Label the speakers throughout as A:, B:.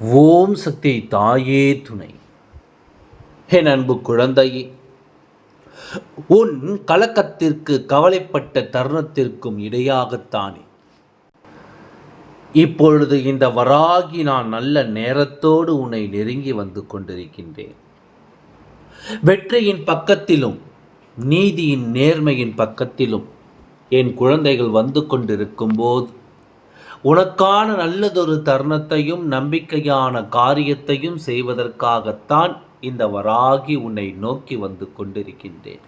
A: ஓம் சக்தி தாயே துணை. என் அன்பு குழந்தையே உன் கலக்கத்திற்கு கவலைப்பட்ட தருணத்திற்கும் இடையாகத்தானே. இப்பொழுது இந்த வராகி நான் நல்ல நேரத்தோடு உன்னை நெருங்கி வந்து கொண்டிருக்கின்றேன். வெற்றியின் பக்கத்திலும் நீதியின் நேர்மையின் பக்கத்திலும் என் குழந்தைகள் வந்து கொண்டிருக்கும் போது உனக்கான நல்லதொரு தருணத்தையும் நம்பிக்கையான காரியத்தையும் செய்வதற்காகத்தான் இந்த வராகி உன்னை நோக்கி வந்து கொண்டிருக்கின்றேன்.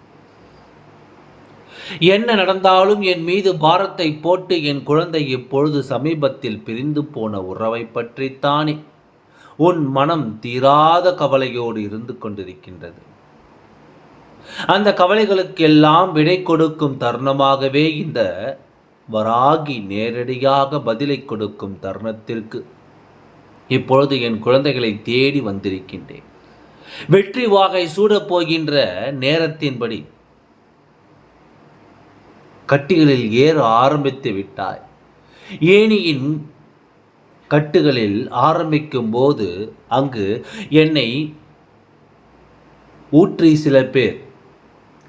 A: என்ன நடந்தாலும் என் மீது பாரத்தை போட்டு என் குழந்தை இப்பொழுது சமீபத்தில் பிரிந்து போன உறவை பற்றித்தானே உன் மனம் தீராத கவலையோடு இருந்து கொண்டிருக்கின்றது. அந்த கவலைகளுக்கெல்லாம் விடை கொடுக்கும் தருணமாகவே இந்த வராகி நேரடியாக பதிலை கொடுக்கும் தருணத்திற்கு இப்பொழுது என் குழந்தைகளை தேடி வந்திருக்கின்றேன். வெற்றி வாகை சூடப் போகின்ற நேரத்தின்படி கட்டிகளில் ஏற ஆரம்பித்து விட்டாய். ஏணியின் கட்டுகளில் ஆரம்பிக்கும் போது அங்கு என்னை ஊற்றி சில பேர்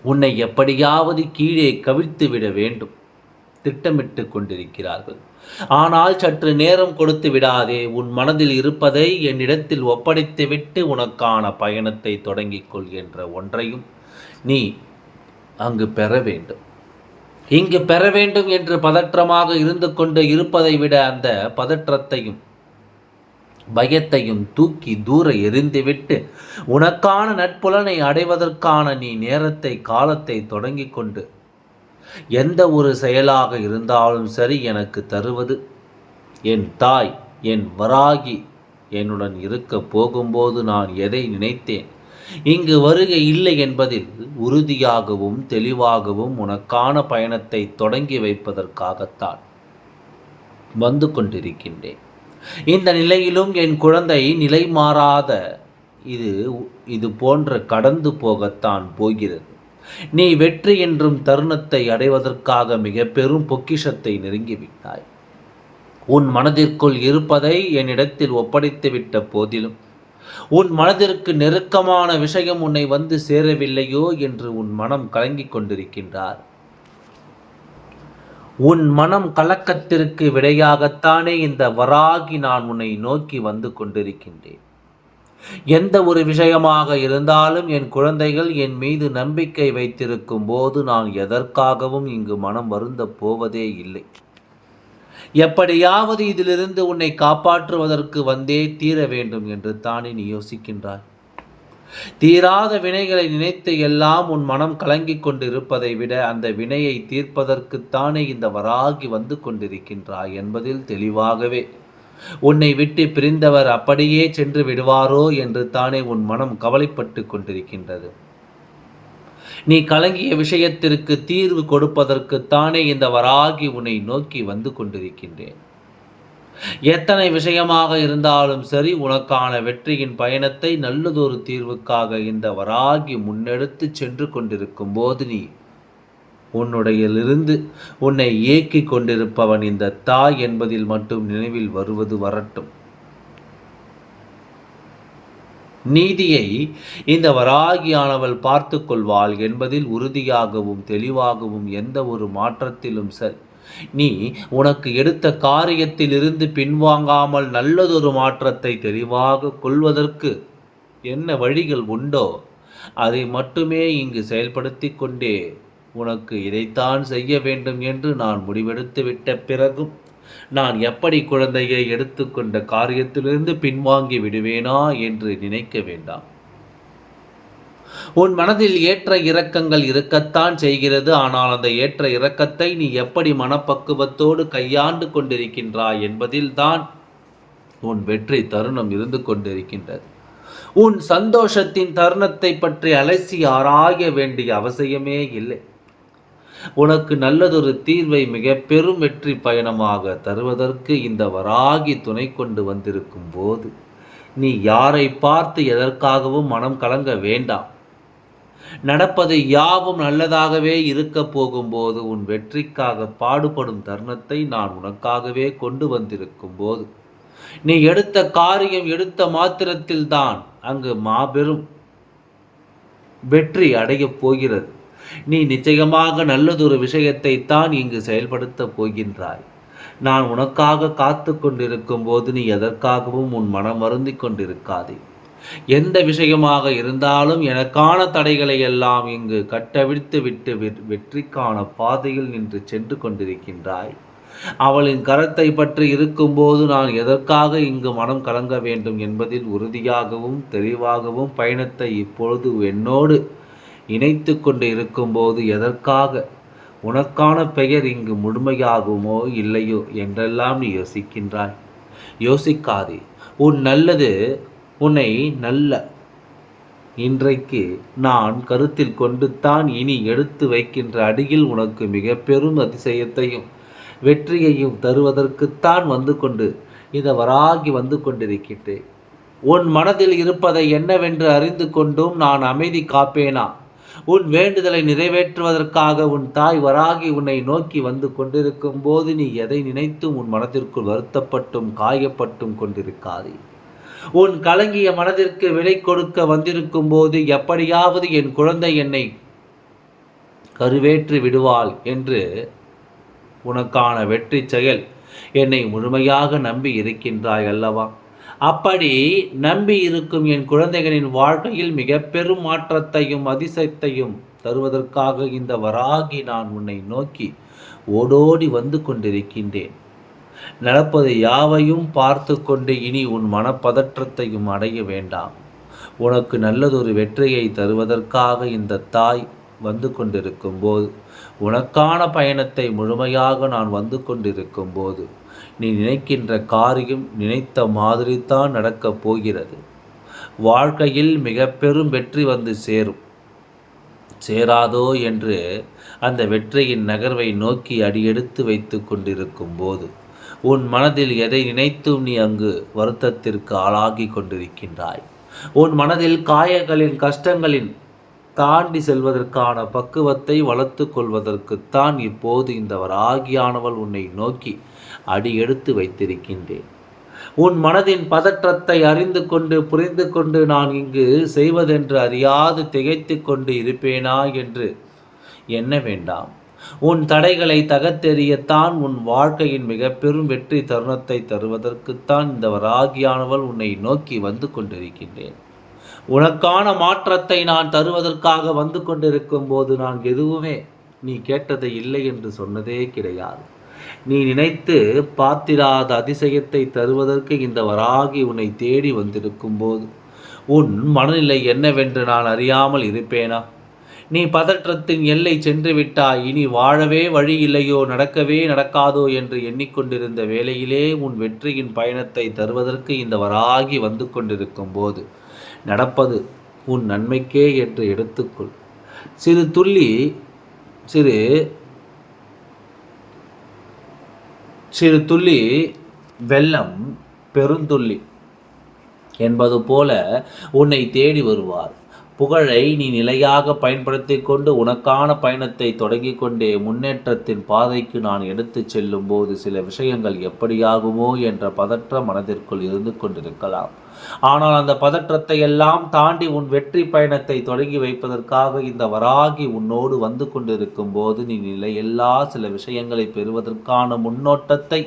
A: உன்னை எப்படியாவது கீழே கவிழ்த்து விட வேண்டும். திட்டமிட்டு கொண்டிருக்கிறார்கள். ஆனால் சற்று நேரம் கொடுத்து விடாதே உன் மனதில் இருப்பதை என்னிடத்தில் ஒப்படைத்துவிட்டு உனக்கான பயணத்தை தொடங்கிக் கொள்கின்ற ஒன்றையும் நீ அங்கு பெற வேண்டும். இங்கு பெற வேண்டும் என்று பதற்றமாக இருந்து கொண்டு இருப்பதை விட அந்த பதற்றத்தையும் பயத்தையும் தூக்கி தூர எரிந்துவிட்டு உனக்கான நட்புலனை அடைவதற்கான நீ நேரத்தை காலத்தை தொடங்கிக் கொண்டு எந்த ஒரு செயலாக இருந்தாலும் சரி எனக்கு தருவது. என் தாய் என் வராகி என்னுடன் இருக்க போகும்போது நான் எதை நினைத்தேன்? இங்கு வருகை இல்லை என்பதில் உறுதியாகவும் தெளிவாகவும் உனக்கான பயணத்தை தொடங்கி வைப்பதற்காகத்தான் வந்து கொண்டிருக்கின்றேன். இந்த நிலையிலும் என் குழந்தை நிலை மாறாத இது இது போன்ற கடந்து போகத்தான் போகிறது. நீ வெற்றி என்றும் தருணத்தை அடைவதற்காக மிக பெரும் பொக்கிஷத்தை நெருங்கிவிட்டாய். உன் மனதிற்குள் இருப்பதை என்னிடத்தில் ஒப்படைத்துவிட்ட போதிலும் உன் மனதிற்கு நெருக்கமான விஷயம் உன்னை வந்து சேரவில்லையோ என்று உன் மனம் கலங்கிக் கொண்டிருக்கின்றார். உன் மனம் கலக்கத்திற்கு விடையாகத்தானே இந்த வராகி நான் உன்னை நோக்கி வந்து கொண்டிருக்கின்றேன். எந்த ஒரு விஷயமாக இருந்தாலும் என் குழந்தைகள் என் மீது நம்பிக்கை வைத்திருக்கும் போது நான் எதற்காகவும் இங்கு மனம் வருந்த போவதே இல்லை. எப்படியாவது இதிலிருந்து உன்னை காப்பாற்றுவதற்கு வந்தே தீர வேண்டும் என்று தானே நீ யோசிக்கின்றாய். தீராத வினைகளை நினைத்து எல்லாம் உன் மனம் கலங்கிக் கொண்டிருப்பதை விட அந்த வினையை தீர்ப்பதற்குத்தானே இந்த வராகி வந்து கொண்டிருக்கின்றாய் என்பதில் தெளிவாகவே உன்னை விட்டு பிரிந்தவர் அப்படியே சென்று விடுவாரோ என்று தானே உன் மனம் கவலைப்பட்டு கொண்டிருக்கின்றது. நீ கலங்கிய விஷயத்திற்கு தீர்வு கொடுப்பதற்குத்தானே இந்த வராகி உன்னை நோக்கி வந்து கொண்டிருக்கின்றேன். எத்தனை விஷயமாக இருந்தாலும் சரி உனக்கான வெற்றியின் பயணத்தை நல்லதொரு தீர்வுக்காக இந்த வராகி முன்னெடுத்து சென்று கொண்டிருக்கும் போது நீ உன்னுடையிலிருந்து உன்னை இயக்கி கொண்டிருப்பவன் இந்த தாய் என்பதில் மட்டும் நினைவில் வருவது வரட்டும். நீதியை இந்த வராகியானவள் பார்த்து கொள்வாள் என்பதில் உறுதியாகவும் தெளிவாகவும் எந்த ஒரு மாற்றத்திலும் சரி. நீ உனக்கு எடுத்த காரியத்திலிருந்து பின்வாங்காமல் நல்லதொரு மாற்றத்தை தெளிவாக கொள்வதற்கு என்ன வழிகள் உண்டோ? அதை மட்டுமே இங்கு செயல்படுத்தி கொண்டே உனக்கு இதைத்தான் செய்ய வேண்டும் என்று நான் முடிவெடுத்து விட்ட பிறகும் நான் எப்படி குழந்தையை எடுத்துக்கொண்ட காரியத்திலிருந்து பின்வாங்கி விடுவேனா என்று நினைக்க வேண்டாம். உன் மனதில் ஏற்ற இறக்கங்கள் இருக்கத்தான் செய்கிறது. ஆனால் அந்த ஏற்ற இறக்கத்தை நீ எப்படி மனப்பக்குவத்தோடு கையாண்டு கொண்டிருக்கின்றாய் என்பதில்தான் உன் வெற்றி தருணம் இருந்து கொண்டிருக்கின்றது. உன் சந்தோஷத்தின் தருணத்தை பற்றி அலசி ஆராய வேண்டிய அவசியமே இல்லை. உனக்கு நல்லதொரு தீர்வை மிக பெரும் வெற்றி பயணமாக தருவதற்கு இந்த வராகி துணை கொண்டு வந்திருக்கும் போது நீ யாரை பார்த்து எதற்காகவும் மனம் கலங்க வேண்டாம். நடப்பது யாவும் நல்லதாகவே இருக்க போகும்போது உன் வெற்றிக்காக பாடுபடும் தருணத்தை நான் உனக்காகவே கொண்டு வந்திருக்கும் போது நீ எடுத்த காரியம் எடுத்த மாத்திரத்தில் தான் அங்கு மாபெரும் வெற்றி அடையப் போகிறது. நீ நிச்சயமாக நல்லதொரு விஷயத்தை தான் இங்கு செயல்படுத்தப் போகின்றாய். நான் உனக்காக காத்து கொண்டிருக்கும் போது நீ எதற்காகவும் உன் மனம் வருந்தி கொண்டிருக்காதே. எந்த விஷயமாக இருந்தாலும் எனக்கான தடைகளை எல்லாம் இங்கு கட்டவிழ்த்து விட்டு வெற்றிக்கான பாதையில் நின்று சென்று கொண்டிருக்கின்றாய். அவளின் கரத்தை பற்றி இருக்கும்போது நான் எதற்காக இங்கு மனம் கலங்க வேண்டும் என்பதில் உறுதியாகவும் தெளிவாகவும் பயணத்தை இப்பொழுது என்னோடு இணைத்து கொண்டு இருக்கும்போது எதற்காக? உனக்கான பெயர் இங்கு முழுமையாகுமோ இல்லையோ என்றெல்லாம் நீ யோசிக்கின்றாய். யோசிக்காதே உன் நல்லது உன்னை நல்ல இன்றைக்கு நான் கருத்தில் கொண்டு தான் இனி எடுத்து வைக்கின்ற அடியில் உனக்கு மிக பெரும் அதிசயத்தையும் வெற்றியையும் தருவதற்குத்தான் வந்து கொண்டு இதை வராகி வந்து கொண்டிருக்கின்றேன். உன் மனதில் இருப்பதை என்னவென்று அறிந்து கொண்டும் நான் அமைதி காப்பேனா? உன் வேண்டுதலை நிறைவேற்றுவதற்காக உன் தாய் வராகி உன்னை நோக்கி வந்து கொண்டிருக்கும் போது நீ எதை நினைத்தும் உன் மனதிற்குள் வருத்தப்பட்டும் காயப்பட்டும் கொண்டிருக்காதே. உன் கலங்கிய மனதிற்கு விலை கொடுக்க வந்திருக்கும் போது எப்படியாவது என் குழந்தை என்னை கருவேற்று விடுவாள் என்று உனக்கான வெற்றி செயல் என்னை முழுமையாக நம்பி இருக்கின்றாய் அல்லவா? அப்படி நம்பி இருக்கும் என் குழந்தைகளின் வாழ்க்கையில் மிக பெரும் மாற்றத்தையும் அதிசயத்தையும் தருவதற்காக இந்த வராகி நான் உன்னை நோக்கி ஓடோடி வந்து கொண்டிருக்கின்றேன். நடப்பது யாவையும் பார்த்து கொண்டு இனி உன் மனப்பதற்றத்தையும் அடைய வேண்டாம். உனக்கு நல்லதொரு வெற்றியை தருவதற்காக இந்த தாய் வந்து கொண்டிருக்கும் போது உனக்கான பயணத்தை முழுமையாக நான் வந்து கொண்டிருக்கும் போது நீ நினைக்கின்ற காரியம் நினைத்த மாதிரி தான் நடக்கப் போகிறது. வாழ்க்கையில் மிக பெரும் வெற்றி வந்து சேரும். சேராதோ என்று அந்த வெற்றியின் நகர்வை நோக்கி அடியெடுத்து வைத்து கொண்டிருக்கும் போது உன் மனதில் எதை நினைத்தும் நீ அங்கு வருத்தத்திற்கு ஆளாகி கொண்டிருக்கின்றாய். உன் மனதில் காயங்களின் கஷ்டங்களின் தாண்டி செல்வதற்கான பக்குவத்தை வளர்த்து கொள்வதற்குத்தான் இப்போது இந்த வராகியானவள் உன்னை நோக்கி அடி எடுத்து வைத்திருக்கின்றேன். உன் மனதின் பதற்றத்தை அறிந்து கொண்டு புரிந்து கொண்டு நான் இங்கு செய்வதென்று அறியாது திகைத்து கொண்டு இருப்பேனா என்று எண்ண வேண்டாம்? உன் தடைகளை தகத்தெறியத்தான் உன் வாழ்க்கையின் மிக பெரும் வெற்றி தருணத்தை தருவதற்குத்தான் இந்த வராகியானவள் உன்னை நோக்கி வந்து கொண்டிருக்கின்றேன். உனக்கான மாற்றத்தை நான் தருவதற்காக வந்து கொண்டிருக்கும் போது நான் எதுவுமே நீ கேட்டதை இல்லை என்று சொன்னதே கிடையாது. நீ நினைத்து பார்த்திராத அதிசயத்தை தருவதற்கு இந்த வராகி உன்னை தேடி வந்திருக்கும் போது உன் மனநிலை என்னவென்று நான் அறியாமல் இருப்பேனா? நீ பதற்றத்தின் எல்லை சென்று விட்டாய். இனி வாழவே வழி இல்லையோ நடக்கவே நடக்காதோ என்று எண்ணிக்கொண்டிருந்த வேளையிலே உன் வெற்றியின் பயணத்தை தருவதற்கு இந்த வராகி வந்து கொண்டிருக்கும் போது நடப்பது உன் நன்மைக்கே என்று எடுத்துக்கொள். சிறு துள்ளி சிறு சிறு துள்ளி வெள்ளம் பெருந்துள்ளி என்பது போல உன்னை தேடி வருவார். புகழை நீ நிலையாக பயன்படுத்தி கொண்டு உனக்கான பயணத்தை தொடங்கி கொண்டே முன்னேற்றத்தின் பாதைக்கு நான் எடுத்துச் செல்லும் போது சில விஷயங்கள் எப்படியாகுமோ என்ற பதற்ற மனதிற்குள் இருந்து கொண்டிருக்கலாம். ஆனால் அந்த பதற்றத்தை எல்லாம் தாண்டி உன் வெற்றி பயணத்தை தொடங்கி வைப்பதற்காக இந்த வராகி உன்னோடு வந்து கொண்டிருக்கும் போது நீ நிலையெல்லா சில விஷயங்களை பெறுவதற்கான முன்னோட்டத்தை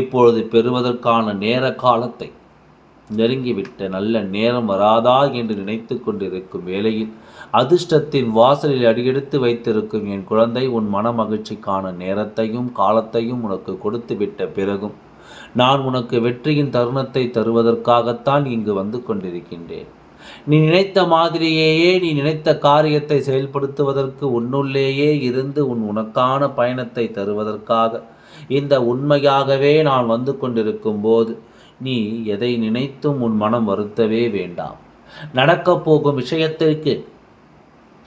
A: இப்பொழுது பெறுவதற்கான நேர காலத்தை. நெருங்கிவிட்ட நல்ல நேரம் வராதா என்று நினைத்து கொண்டிருக்கும் வேளையில் அதிர்ஷ்டத்தின் வாசலில் அடியெடுத்து வைத்திருக்கும் என் குழந்தை உன் மன மகிழ்ச்சிக்கான நேரத்தையும் காலத்தையும் உனக்கு கொடுத்து விட்ட பிறகும் நான் உனக்கு வெற்றியின் தருணத்தை தருவதற்காகத்தான் இங்கு வந்து கொண்டிருக்கின்றேன். நீ நினைத்த மாதிரியேயே நீ நினைத்த காரியத்தை செயல்படுத்துவதற்கு உன்னுள்ளேயே இருந்து உன் உனக்கான பயணத்தை தருவதற்காக இந்த உண்மையாகவே நான் வந்து கொண்டிருக்கும் போது நீ எதை நினைத்தும் உன் மனம் வருத்தவே வேண்டாம். நடக்கப் போகும் விஷயத்திற்கு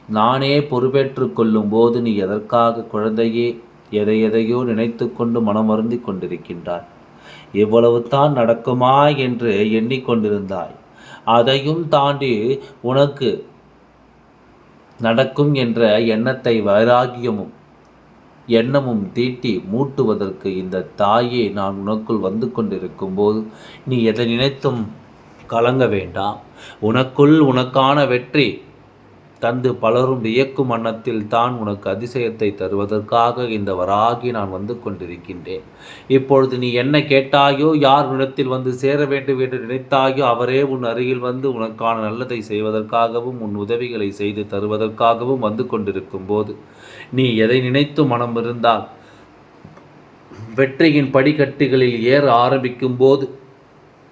A: நானே பொறுப்பேற்று கொள்ளும் போது நீ எதற்காக குழந்தையே எதை எதையோ நினைத்து கொண்டு மனம் வருந்தி கொண்டிருக்கின்றாய்? இவ்வளவு தான் நடக்குமா என்று எண்ணிக்கொண்டிருந்தாய். அதையும் தாண்டி உனக்கு நடக்கும் என்ற எண்ணத்தை வைராகியமும் எண்ணமும் தீட்டி மூட்டுவதற்கு இந்த தாயே நான் உனக்குள் வந்து கொண்டிருக்கும் போது நீ எதை நினைத்தும் கலங்க வேண்டாம். உனக்குள் உனக்கான வெற்றி தந்து பலரும் வியக்கும் வண்ணத்தில் தான் உனக்கு அதிசயத்தை தருவதற்காக இந்த வராகி நான் வந்து கொண்டிருக்கின்றேன். இப்பொழுது நீ என்ன கேட்டாயோ யார் இடத்தில் வந்து சேர வேண்டும் என்று நினைத்தாயோ அவரே உன் அருகில் வந்து உனக்கான நல்லதை செய்வதற்காகவும் உன் உதவிகளை செய்து தருவதற்காகவும் வந்து கொண்டிருக்கும் போது நீ எதை நினைத்து மனம் இருந்தால்? வெற்றியின் படிக்கட்டுகளில் ஏற ஆரம்பிக்கும் போது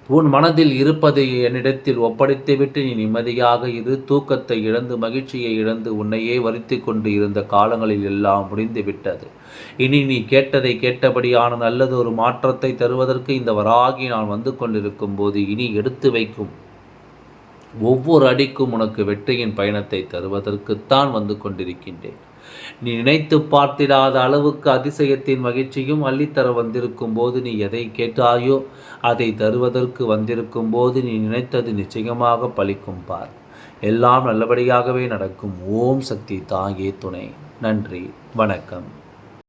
A: உன் மனதில் இருப்பதை என்னிடத்தில் ஒப்படைத்துவிட்டு நீ நிம்மதியாக இரு. தூக்கத்தை இழந்து மகிழ்ச்சியை இழந்து உன்னையே வருத்தி கொண்டு இருந்த காலங்களில் எல்லாம் முடிந்து விட்டது. இனி நீ கேட்டதை கேட்டபடியான நல்லது ஒரு மாற்றத்தை தருவதற்கு இந்த வராகி நான் வந்து கொண்டிருக்கும் போது இனி எடுத்து வைக்கும் ஒவ்வொரு அடிக்கும் உனக்கு வெற்றியின் பயணத்தை தருவதற்குத்தான் வந்து கொண்டிருக்கின்றேன். நீ நினைத்து பார்த்திடாத அளவுக்கு அதிசயத்தின் மகிழ்ச்சியும் அள்ளித்தர வந்திருக்கும் போது நீ எதை கேட்டாயோ அதை தருவதற்கு வந்திருக்கும் போது நீ நினைத்தது நிச்சயமாக பலிக்கும் பார். எல்லாம் நல்லபடியாகவே நடக்கும். ஓம் சக்தி தாயே துணை. நன்றி. வணக்கம்.